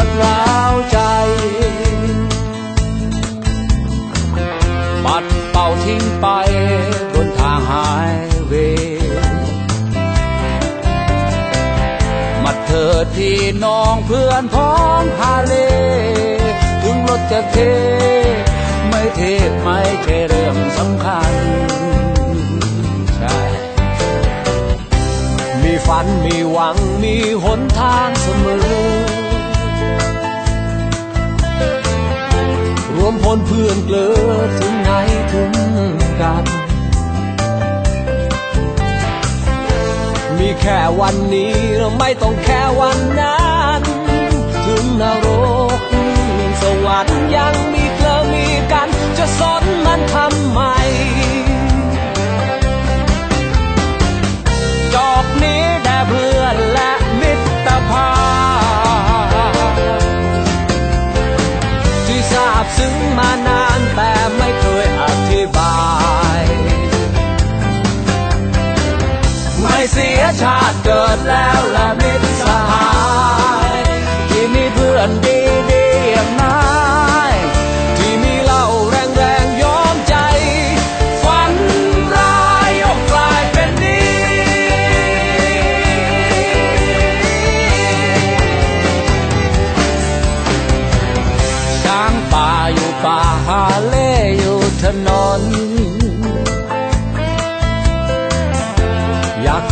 วดร้าวใจ ปัดเป่าทิ้งไปบนทางหายเว มาเถิดพี่น้องเพื่อนพ้องฮาเล ถึงรถจะเท ไม่เทไม่ใช่เรื่องสำคัญ ใช่ มีฝันมีหวังมีหนทางเสมอ นเพื่อนเกลือถึงไหนถึงกัน มีแค่วันนี้เราไม่ต้องแค่วันนั้น ถึงนรกสวรรค์ยังมีเกลือมีกัน จะสนมันทำ มานานแต่ไม่เคยอธิบาย ไม่เสียชาติเกิดแล้ว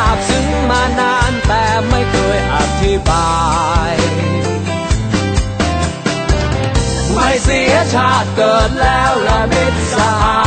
าบซึ้งมานานแต่ไม่เคยอธิบาย ไม่เสียชาติเกิดแล้วและมิตรสหาย